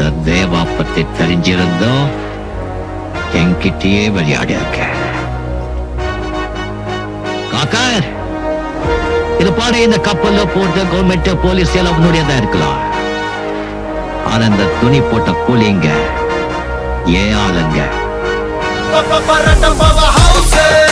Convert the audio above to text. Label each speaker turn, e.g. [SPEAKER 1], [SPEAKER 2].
[SPEAKER 1] இந்த தேவா பத்தி தெரிஞ்சிருந்தோம் என்கிட்டயே விளையாடி. இருக்க காக்கா இது பாட இந்த கப்பல்ல போட்ட கவர்மெண்ட் போலீஸ் எல்லாம் உன்னுடையதா இருக்கலாம். ஆனா இந்த துணி போட்ட கூலிங்க ஏ ஆளுங்க.